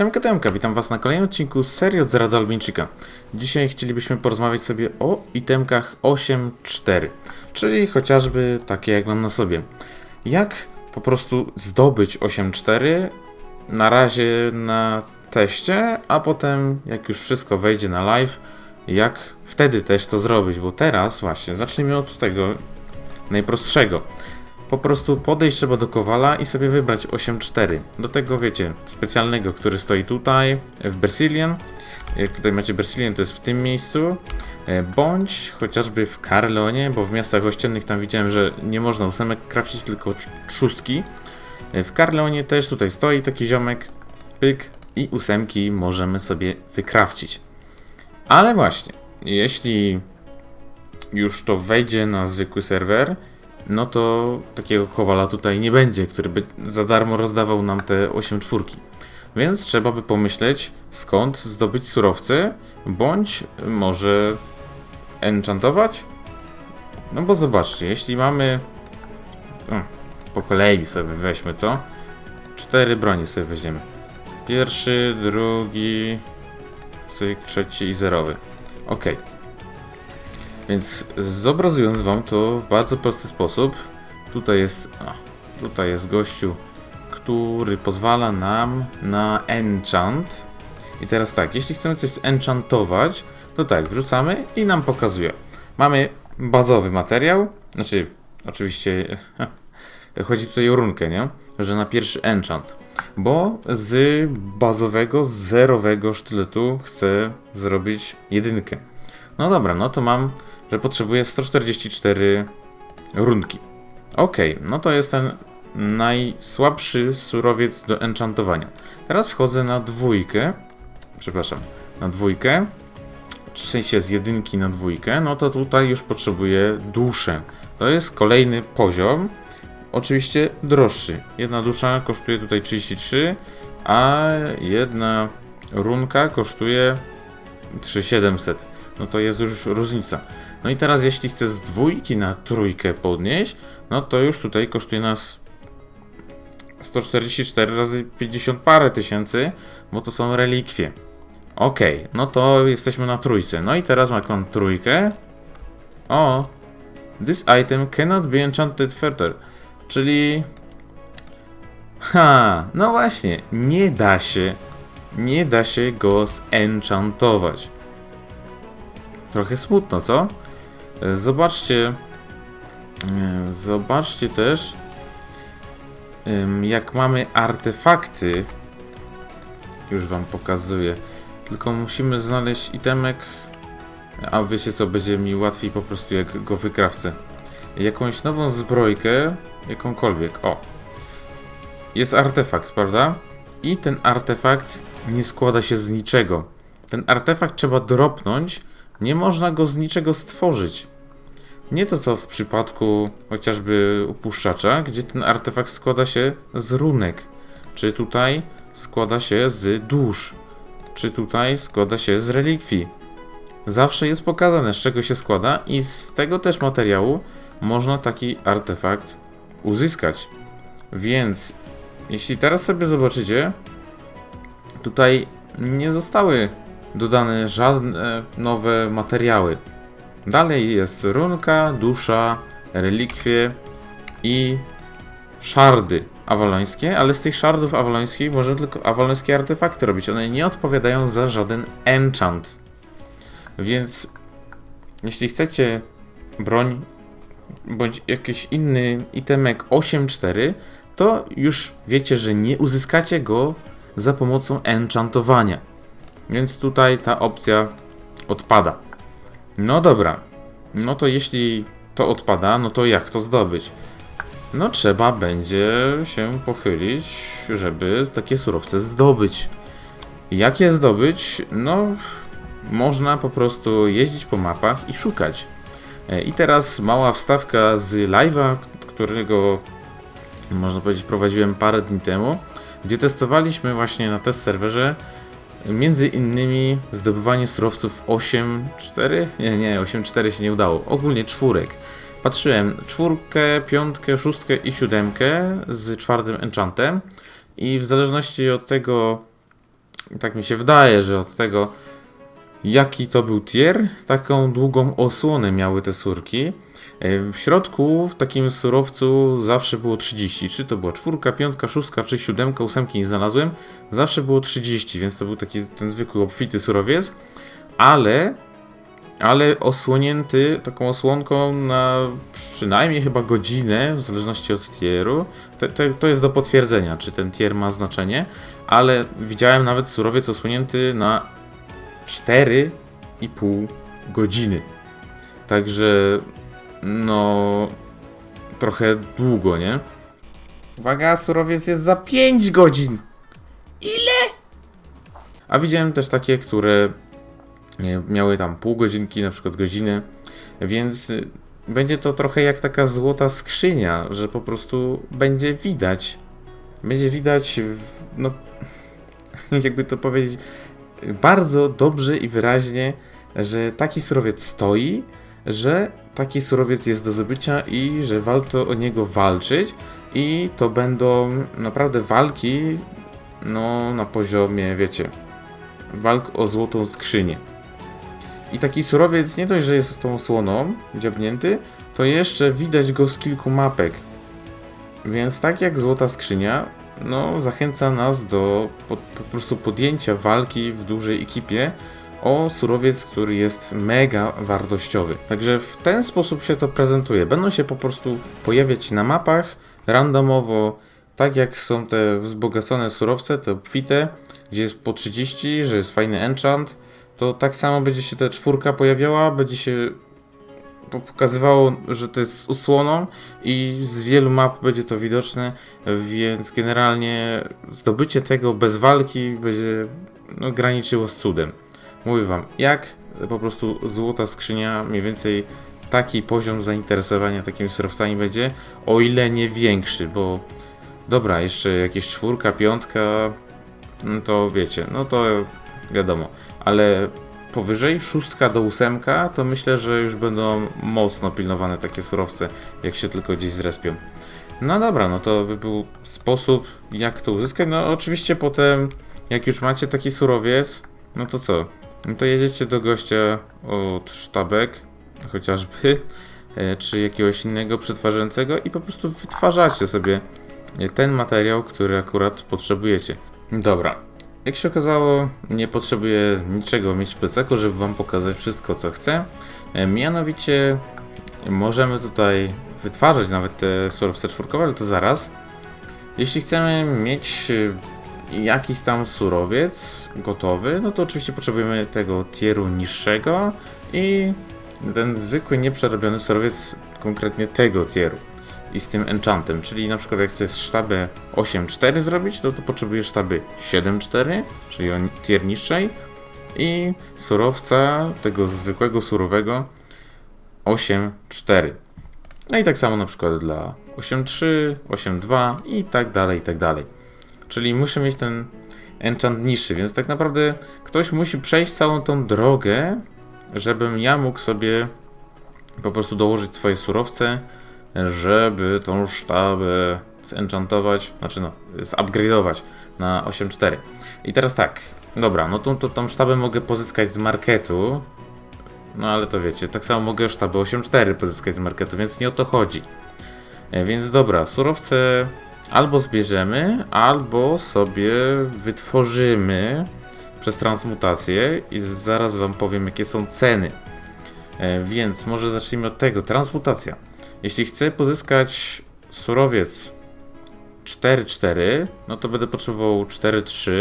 Siemka Temka, witam was na kolejnym odcinku serii od Zera do. Dzisiaj chcielibyśmy porozmawiać sobie o itemkach 8.4, czyli chociażby takie jak mam na sobie. Jak po prostu zdobyć 8.4 na razie na teście, a potem jak już wszystko wejdzie na live, jak wtedy też to zrobić, bo teraz właśnie zacznijmy od tego najprostszego. Po prostu podejść trzeba do Kowala i sobie wybrać 8.4. Do tego wiecie, specjalnego, który stoi tutaj w Brazilian. Jak tutaj macie Brazilian, to jest w tym miejscu. E, Bądź chociażby w Carleonie, bo w miastach ościennych tam widziałem, że nie można ósemek krafcić, tylko szóstki. E, W Carleonie też tutaj stoi taki ziomek, pyk i ósemki możemy sobie wykrawcić. Ale właśnie, jeśli już to wejdzie na zwykły serwer, no to takiego kowala tutaj nie będzie, który by za darmo rozdawał nam te 8 czwórki. Więc trzeba by pomyśleć, skąd zdobyć surowce, bądź może enchantować? No bo zobaczcie, jeśli mamy... Po kolei sobie weźmy, co? Cztery broni sobie weźmiemy. Pierwszy, drugi, cyk, trzeci i zerowy. Okej. Więc zobrazując wam to w bardzo prosty sposób, tutaj jest, tutaj jest gościu, który pozwala nam na enchant. I teraz tak, jeśli chcemy coś zenchantować, to tak, wrzucamy i nam pokazuje. Mamy bazowy materiał, znaczy, oczywiście, chodzi tutaj o runkę, nie? Że na pierwszy enchant. Bo z bazowego, zerowego sztyletu chcę zrobić jedynkę. No dobra, no to mam, że potrzebuję 144 runki. Okej, no to jest ten najsłabszy surowiec do enchantowania. Teraz wchodzę na dwójkę, przepraszam, na dwójkę, w sensie z jedynki na dwójkę, no to tutaj już potrzebuję duszę. To jest kolejny poziom, oczywiście droższy. Jedna dusza kosztuje tutaj 33, a jedna runka kosztuje 3700 no to jest już różnica. No i teraz jeśli chcę z dwójki na trójkę podnieść, no to już tutaj kosztuje nas 144 razy 50 parę tysięcy, bo to są relikwie. Ok, no to jesteśmy na trójce. No i teraz jak mam trójkę. O, this item cannot be enchanted further. Czyli... Ha, no właśnie, nie da się, nie da się go zenchantować. Trochę smutno, co? E, Zobaczcie. e, Zobaczcie też. Jak mamy artefakty. Już wam pokazuję. Tylko musimy znaleźć itemek. A wiecie co, będzie mi łatwiej po prostu jak go wykrawcę. Jakąś nową zbrojkę. Jakąkolwiek. O. Jest artefakt, prawda? I ten artefakt nie składa się z niczego. Ten artefakt trzeba dropnąć nie można go z niczego stworzyć. Nie to co w przypadku chociażby upuszczacza, gdzie ten artefakt składa się z runek. Czy tutaj składa się z dusz. Czy tutaj składa się z relikwii. Zawsze jest pokazane z czego się składa i z tego też materiału można taki artefakt uzyskać. Więc jeśli teraz sobie zobaczycie, tutaj nie zostały dodane żadne nowe materiały. Dalej jest runka, dusza, relikwie i szardy awalońskie, ale z tych szardów awalońskich możemy tylko awalońskie artefakty robić. One nie odpowiadają za żaden enchant. Więc jeśli chcecie broń bądź jakiś inny itemek 8.4, to już wiecie, że nie uzyskacie go za pomocą enchantowania. Więc tutaj ta opcja odpada. No dobra. No to jeśli to odpada, no to jak to zdobyć? No trzeba będzie się pochylić, żeby takie surowce zdobyć. Jak je zdobyć? No można po prostu jeździć po mapach i szukać. E, I teraz mała wstawka z live'a, którego można powiedzieć prowadziłem parę dni temu, gdzie testowaliśmy właśnie na test serwerze Między innymi zdobywanie surowców 8.4? Nie, nie, 8.4 się nie udało. Ogólnie czwórek. Patrzyłem czwórkę, piątkę, szóstkę i siódemkę z czwartym enchantem i w zależności od tego tak mi się wydaje, że od tego jaki to był tier, taką długą osłonę miały te surki. E, W środku w takim surowcu zawsze było 30. Czy to była czwórka, piątka, szóstka, czy siódemka, ósemki nie znalazłem. Zawsze było 30, więc to był taki ten zwykły obfity surowiec. Ale, ale osłonięty taką osłonką na przynajmniej chyba godzinę, w zależności od tieru. Te, te, to jest do potwierdzenia, czy ten tier ma znaczenie. Ale widziałem nawet surowiec osłonięty na 4,5 godziny. Także no trochę długo, nie? Uwaga, surowiec jest za 5 godzin. Ile? A widziałem też takie, które miały tam pół godzinki, na przykład godziny, więc y, będzie to trochę jak taka złota skrzynia, że po prostu będzie widać. Będzie widać, w, no jakby to powiedzieć, bardzo dobrze i wyraźnie, że taki surowiec stoi, że taki surowiec jest do zdobycia i że warto o niego walczyć i to będą naprawdę walki no na poziomie, wiecie, walk o złotą skrzynię. I taki surowiec nie dość, że jest tą słoną dziabnięty, to jeszcze widać go z kilku mapek. Więc tak jak złota skrzynia, no zachęca nas do po, po prostu podjęcia walki w dużej ekipie o surowiec, który jest mega wartościowy. Także w ten sposób się to prezentuje. Będą się po prostu pojawiać na mapach randomowo, tak jak są te wzbogacone surowce, te obfite, gdzie jest po 30, że jest fajny enchant, to tak samo będzie się ta czwórka pojawiała, będzie się po- pokazywało, że to jest usłoną i z wielu map będzie to widoczne, więc generalnie zdobycie tego bez walki będzie no, graniczyło z cudem. Mówię wam, jak po prostu złota skrzynia, mniej więcej taki poziom zainteresowania takimi surowcami będzie, o ile nie większy, bo dobra, jeszcze jakieś czwórka, piątka, no to wiecie, no to wiadomo, ale powyżej szóstka do ósemka, to myślę, że już będą mocno pilnowane takie surowce, jak się tylko gdzieś zrespią. No dobra, no to by był sposób, jak to uzyskać. No oczywiście potem, jak już macie taki surowiec, no to co? No to jedziecie do gościa od sztabek, chociażby, e, czy jakiegoś innego przetwarzającego i po prostu wytwarzacie sobie e, ten materiał, który akurat potrzebujecie. Dobra. Jak się okazało, nie potrzebuję niczego mieć w plecaku, żeby wam pokazać wszystko, co chcę. E, Mianowicie możemy tutaj wytwarzać nawet te surowce czwórkowe, ale to zaraz. Jeśli chcemy mieć jakiś tam surowiec gotowy, no to oczywiście potrzebujemy tego tieru niższego i ten zwykły, nieprzerobiony surowiec konkretnie tego tieru i z tym enchantem, czyli na przykład jak chcesz sztabę 8.4 zrobić, to to potrzebujesz sztaby 7.4, czyli tier niższej i surowca tego zwykłego surowego 8.4. No i tak samo na przykład dla 8.3, 8.2 i tak dalej, i tak dalej. Czyli muszę mieć ten enchant niższy, więc tak naprawdę ktoś musi przejść całą tą drogę, żebym ja mógł sobie po prostu dołożyć swoje surowce, żeby tą sztabę zenchantować, znaczy no, zupgrade'ować na 8.4. I teraz tak, dobra, no to, to tą sztabę mogę pozyskać z marketu, no ale to wiecie, tak samo mogę sztabę 8.4 pozyskać z marketu, więc nie o to chodzi. E, Więc dobra, surowce albo zbierzemy, albo sobie wytworzymy przez transmutację i zaraz wam powiem jakie są ceny. E, Więc może zacznijmy od tego, transmutacja. Jeśli chcę pozyskać surowiec 4.4, no to będę potrzebował 4.3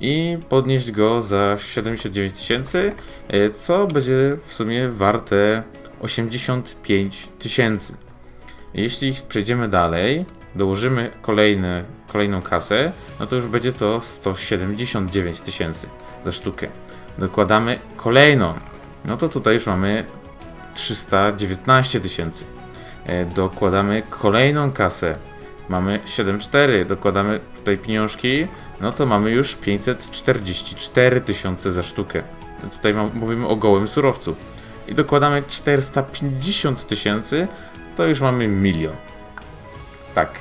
i podnieść go za 79 tysięcy, e, co będzie w sumie warte 85 tysięcy. Jeśli przejdziemy dalej, dołożymy kolejne, kolejną kasę, no to już będzie to 179 tysięcy za sztukę. Dokładamy kolejną, no to tutaj już mamy 319 tysięcy. E, Dokładamy kolejną kasę. Mamy 7,4, dokładamy tutaj pieniążki, no to mamy już 544 tysiące za sztukę. Tutaj mam, mówimy o gołym surowcu. I dokładamy 450 tysięcy, to już mamy milion. Tak.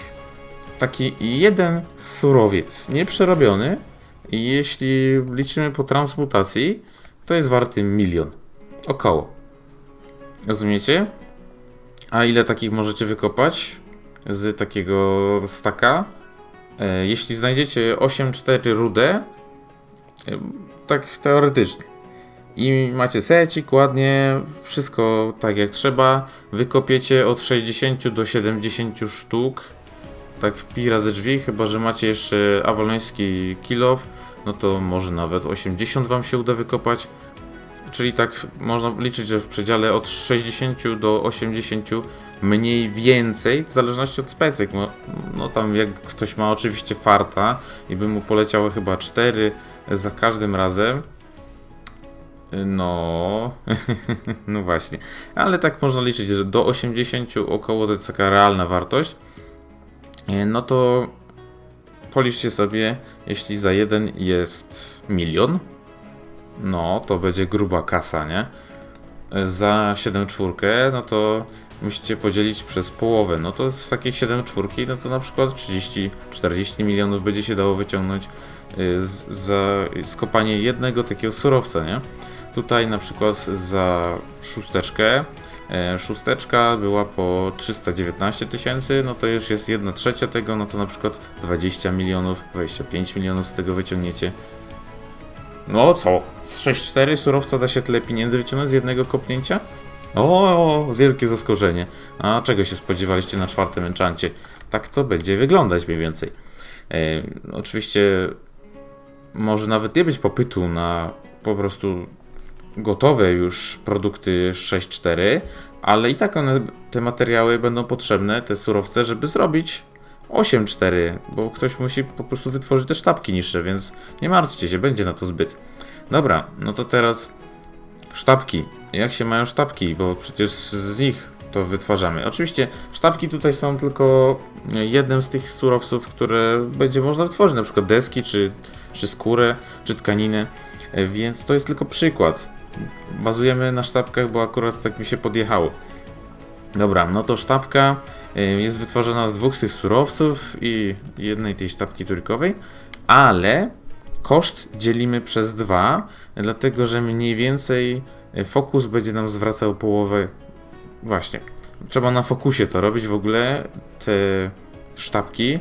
Taki jeden surowiec, nieprzerobiony, jeśli liczymy po transmutacji, to jest warty milion. Około. Rozumiecie? A ile takich możecie wykopać z takiego staka? E, Jeśli znajdziecie 8-4 rudę, e, tak teoretycznie, i macie secik ładnie, wszystko tak jak trzeba, wykopiecie od 60 do 70 sztuk, tak pi razy drzwi, chyba że macie jeszcze awaloński kilof, no to może nawet 80 wam się uda wykopać. Czyli tak można liczyć, że w przedziale od 60 do 80 mniej więcej, w zależności od specek. No, no tam jak ktoś ma oczywiście farta i by mu poleciało chyba 4 za każdym razem. No, no właśnie. Ale tak można liczyć, że do 80 około to jest taka realna wartość. E, No to policzcie sobie, jeśli za jeden jest milion, no to będzie gruba kasa, nie? E, Za 7 czwórkę, no to musicie podzielić przez połowę. No to z takiej 7 czwórki, no to na przykład 30-40 milionów będzie się dało wyciągnąć y, z- za skopanie jednego takiego surowca, nie? Tutaj na przykład za szósteczkę. e, Szósteczka była po 319 tysięcy, no to już jest 1 trzecia tego, no to na przykład 20 milionów, 25 milionów z tego wyciągniecie. No co? Z 6-4 surowca da się tyle pieniędzy wyciągnąć z jednego kopnięcia? O, wielkie zaskoczenie. A czego się spodziewaliście na czwartym enchancie? Tak to będzie wyglądać mniej więcej. E, oczywiście może nawet nie być popytu na po prostu gotowe już produkty 6.4, ale i tak one, te materiały będą potrzebne, te surowce, żeby zrobić 8.4, bo ktoś musi po prostu wytworzyć te sztabki niższe, więc nie martwcie się, będzie na to zbyt. Dobra, no to teraz sztabki. Jak się mają sztabki, bo przecież z nich to wytwarzamy. Oczywiście sztabki tutaj są tylko jednym z tych surowców, które będzie można wytworzyć, na przykład deski, czy, czy skórę, czy tkaninę, więc to jest tylko przykład. Bazujemy na sztabkach, bo akurat tak mi się podjechało. Dobra, no to sztabka y, jest wytworzona z dwóch z tych surowców i jednej tej sztabki trójkowej, ale koszt dzielimy przez dwa, dlatego że mniej więcej y, fokus będzie nam zwracał połowę. Właśnie. Trzeba na fokusie to robić w ogóle, te sztabki,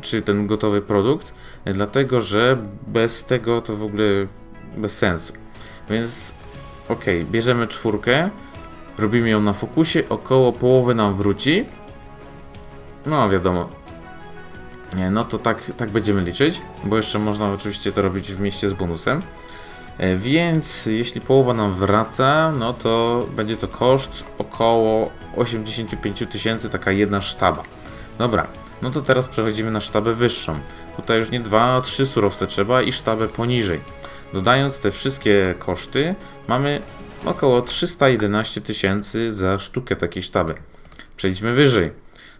czy ten gotowy produkt, dlatego że bez tego to w ogóle bez sensu. Więc okej, bierzemy czwórkę, robimy ją na fokusie, około połowy nam wróci. No wiadomo. Nie, no to tak, tak będziemy liczyć, bo jeszcze można oczywiście to robić w mieście z bonusem. E, Więc jeśli połowa nam wraca, no to będzie to koszt około 85 000 tysięcy, taka jedna sztaba. Dobra, no to teraz przechodzimy na sztabę wyższą. Tutaj już nie dwa, a trzy surowce trzeba i sztabę poniżej. Dodając te wszystkie koszty, mamy około 311 tysięcy za sztukę takiej sztaby. Przejdźmy wyżej.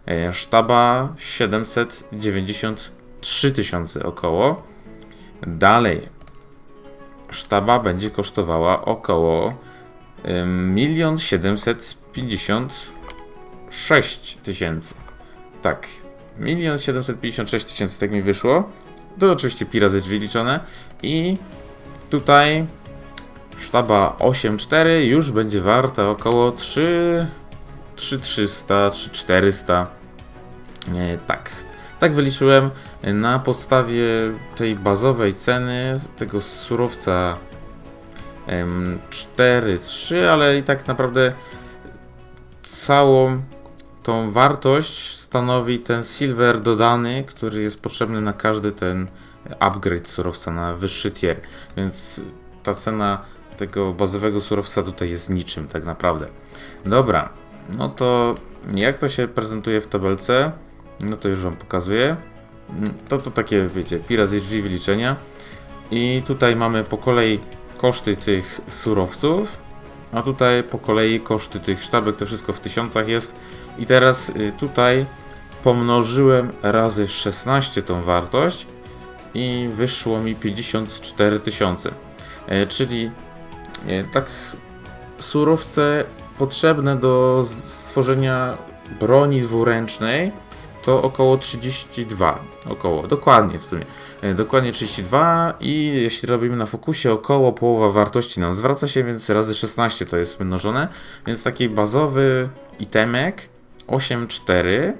E, Sztaba 793 tysiące około. Dalej. Sztaba będzie kosztowała około 1 756 tysięcy. Tak. 1 756 tysięcy, tak mi wyszło. To oczywiście pi razy drzwi liczone. I tutaj sztaba 8.4 już będzie warta około 3 3300, 3400. Nie, tak. Tak wyliczyłem na podstawie tej bazowej ceny tego surowca em, 4.3, ale i tak naprawdę całą tą wartość stanowi ten silver dodany, który jest potrzebny na każdy ten upgrade surowca na wyższy tier. Więc ta cena tego bazowego surowca tutaj jest niczym tak naprawdę. Dobra, no to jak to się prezentuje w tabelce? No to już Wam pokazuję. To to takie, wiecie, pi razy drzwi wyliczenia. I tutaj mamy po kolei koszty tych surowców, a tutaj po kolei koszty tych sztabek, to wszystko w tysiącach jest. I teraz y, tutaj pomnożyłem razy 16 tą wartość i wyszło mi 54 tysiące. E, Czyli e, tak surowce potrzebne do stworzenia broni dwuręcznej to około 32. Około, dokładnie w sumie. E, Dokładnie 32 i jeśli robimy na fokusie, około połowa wartości nam zwraca się, więc razy 16 to jest mnożone. Więc taki bazowy itemek 8.4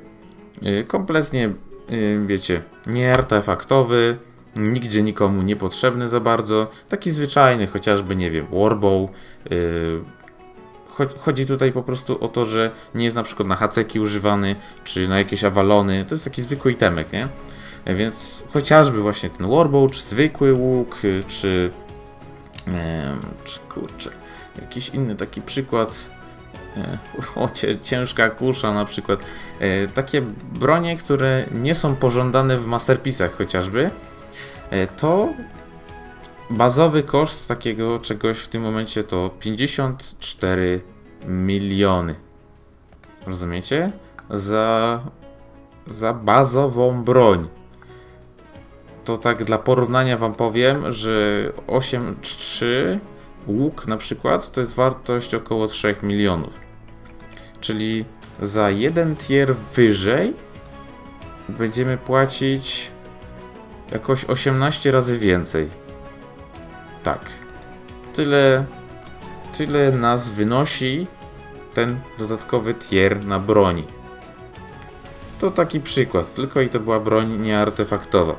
y, kompletnie, y, wiecie, nieartefaktowy, nigdzie nikomu niepotrzebny za bardzo, taki zwyczajny, chociażby, nie wiem, warbow. y, cho- Chodzi tutaj po prostu o to, że nie jest na przykład na haceki używany, czy na jakieś awalony, to jest taki zwykły itemek, nie? Więc chociażby właśnie ten warbow, czy zwykły łuk, y, czy, czy kurczę, jakiś inny taki przykład, o, ciężka kusza na przykład. E, takie bronie, które nie są pożądane w masterpisach chociażby, e, to bazowy koszt takiego czegoś w tym momencie to 54 miliony. Rozumiecie? Za, za bazową broń. To tak dla porównania wam powiem, że 8.3 łuk na przykład to jest wartość około 3 milionów. Czyli za jeden tier wyżej będziemy płacić jakoś 18 razy więcej. Tak. Tyle, tyle nas wynosi ten dodatkowy tier na broni. To taki przykład, tylko i to była broń nieartefaktowa.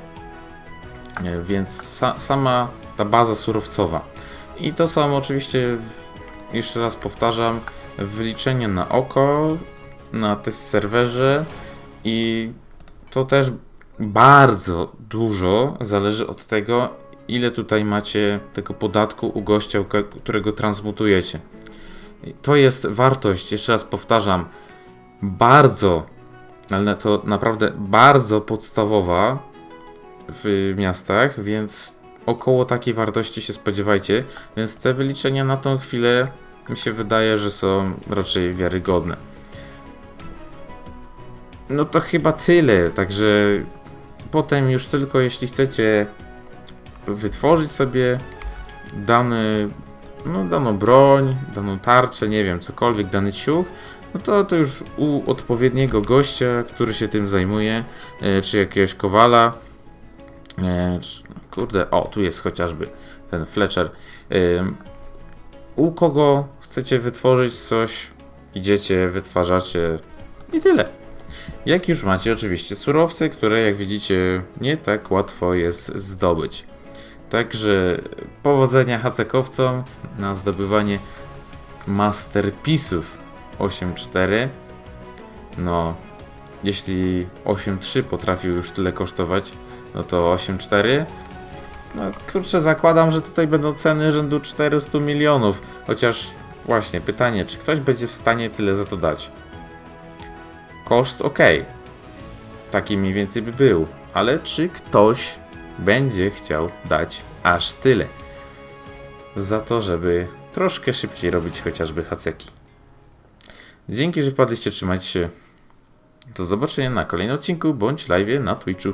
E, Więc sa, sama ta baza surowcowa. I to są oczywiście, jeszcze raz powtarzam, wyliczenia na oko, na test serwerze i to też bardzo dużo zależy od tego, ile tutaj macie tego podatku u gościa, którego transmutujecie. To jest wartość, jeszcze raz powtarzam, bardzo, ale to naprawdę bardzo podstawowa w miastach, więc około takiej wartości się spodziewajcie, więc te wyliczenia na tą chwilę mi się wydaje, że są raczej wiarygodne. No to chyba tyle, także potem już tylko jeśli chcecie wytworzyć sobie dany, no, daną broń, daną tarczę, nie wiem, cokolwiek, dany ciuch, no to, to już u odpowiedniego gościa, który się tym zajmuje, e, czy jakiegoś kowala, kurde, o, tu jest chociażby ten Fletcher, Ym, u kogo chcecie wytworzyć coś, idziecie, wytwarzacie i tyle. Jak już macie oczywiście surowce, które jak widzicie nie tak łatwo jest zdobyć. Także powodzenia hacekowcom na zdobywanie masterpisów 8.4. No, jeśli 8.3 potrafił już tyle kosztować, no to 8.4 no kurczę, zakładam, że tutaj będą ceny rzędu 400 milionów. Chociaż właśnie pytanie, czy ktoś będzie w stanie tyle za to dać? Koszt ok. Taki mniej więcej by był. Ale czy ktoś będzie chciał dać aż tyle? Za to, żeby troszkę szybciej robić chociażby haceki. Dzięki, że wpadliście, trzymajcie się. Do zobaczenia na kolejnym odcinku bądź live na Twitchu.